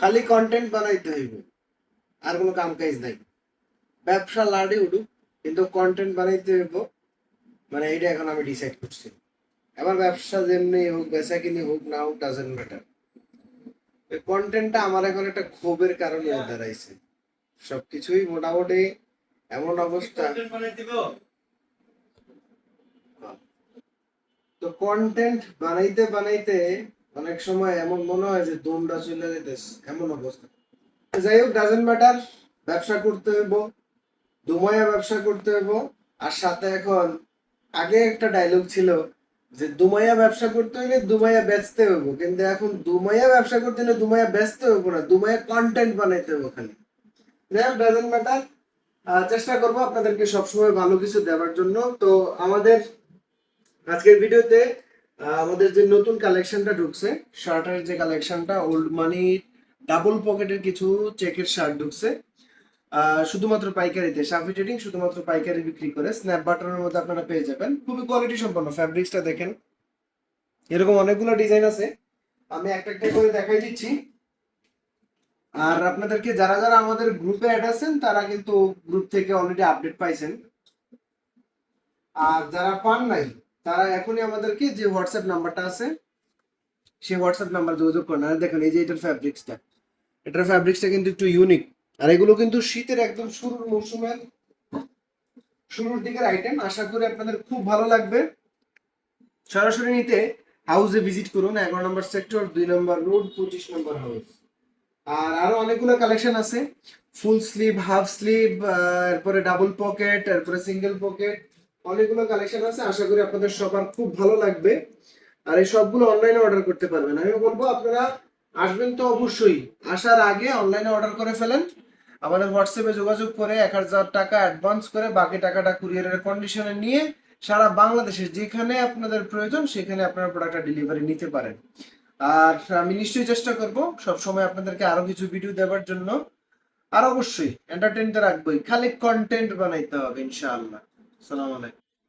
খালি কন্টেন্ট বানাইতে হইব। আর কোনো কাম কাজ নাই। ব্যবসা লাড়ে উঠুক কিন্তু কন্টেন্ট বানাইতে হইব। মানে এইটা এখন আমি ডিসাইড করছি। এবার ব্যবসা যেমনি হোক বেচা কিনি হোক না হোক ডাজেন্ট ম্যাটার কন্টেন্টটা আমার এখন একটা ক্ষোভের কারণে দাঁড়াইছে। সবকিছুই মোটামুটি এমন অবস্থা। তো কন্টেন্ট বানাইতে বানাইতে অনেক সময় এমন মনে হয় যে দমটা চলে যেতেছে, এমন অবস্থা। যাই হোক ডাজেন্ট ম্যাটার ব্যবসা করতে হইব দুমায়া ব্যবসা করতে হইব, আর সাথে এখন আগে একটা ডায়লগ ছিল যে দুমাইয়া ব্যবসা করতে হইলে দুমাইয়া বেচতে হইব, কিন্তু এখন দুমাইয়া ব্যবসা করতে হলে দুমাইয়া বেচতে হইব না, দুমাইয়া কন্টেন্ট বানাইতে হইব খালি। যাই হোক ডাজেন্ট ম্যাটার চেষ্টা করব আপনাদেরকে সবসময় ভালো কিছু দেওয়ার জন্য। তো আমাদের আজকের ভিডিওতে আমাদের যে নতুন কালেকশনটা ঢুকছে, শার্টের যে কালেকশনটা ওল্ড মানি ডাবল পকেটের কিছু চেকের শার্ট ঢুকছে। শুধুমাত্র পাইকারিতে সাফি ট্রেডিং শুধুমাত্র পাইকারি বিক্রি করে স্ন্যাপ বাটনের মধ্যে আপনারা পেয়ে যাবেন। খুবই কোয়ালিটি সম্পন্ন ফ্যাব্রিক্সটা দেখেন। এরকম অনেকগুলো ডিজাইন আছে। আমি একটা একটা করে দেখাই দিচ্ছি। আর আপনাদেরকে যারা যারা আমাদের গ্রুপে অ্যাড আছেন, তারা কিন্তু গ্রুপ থেকে অলরেডি আপডেট পাইছেন। আর যারা পান নাই তারা এখনই আমাদেরকে যে হোয়াটসঅ্যাপ নাম্বারটা আছে, সেই হোয়াটসঅ্যাপ নাম্বার যোগাযোগ করেন। আর দেখেন, এই যে এটার ফ্যাব্রিক্সটা এটার ফ্যাব্রিক্সটা কিন্তু একটু ইউনিক আর এগুলো কিন্তু শীতের একদম শুরুর মৌসুমের, শুরুর দিকের আইটেম আশা করি আপনাদের খুব ভালো লাগবে। সরাসরি নিতে হাউসে ভিজিট করুন। এগারো নম্বর সেক্টর দুই নম্বর রোড পঁচিশ নম্বর হাউস আর আরও অনেকগুলো কালেকশন আছে। ফুল স্লিভ হাফ স্লিভ এরপরে ডাবল পকেট এরপরে সিঙ্গেল পকেট অনেকগুলো কালেকশন আছে, আশা করি আপনাদের সবার খুব ভালো লাগবে। আর এই সবগুলো অনলাইনে অর্ডার করতে পারবেন। আমি বলব, আপনারা আসবেন তো অবশ্যই। আসার আগে অনলাইনে অর্ডার করে ফেলেন। আমাদের হোয়াটসঅ্যাপে যোগাযোগ করে এক হাজার টাকা অ্যাডভান্স করে বাকি টাকাটা কুরিয়ারের কন্ডিশনে নিয়ে সারা বাংলাদেশে যেখানে আপনাদের প্রয়োজন, সেখানে আপনারা প্রোডাক্টটা ডেলিভারি নিতে পারেন। আর আমি নিশ্চয়ই চেষ্টা করব সবসময় আপনাদেরকে আরও কিছু ভিডিও দেওয়ার জন্য। আর অবশ্যই এন্টারটেইন তো রাখবোই। খালি কন্টেন্ট বানাইতে হবে, ইনশাআল্লাহ। সালাম আলাইকুম।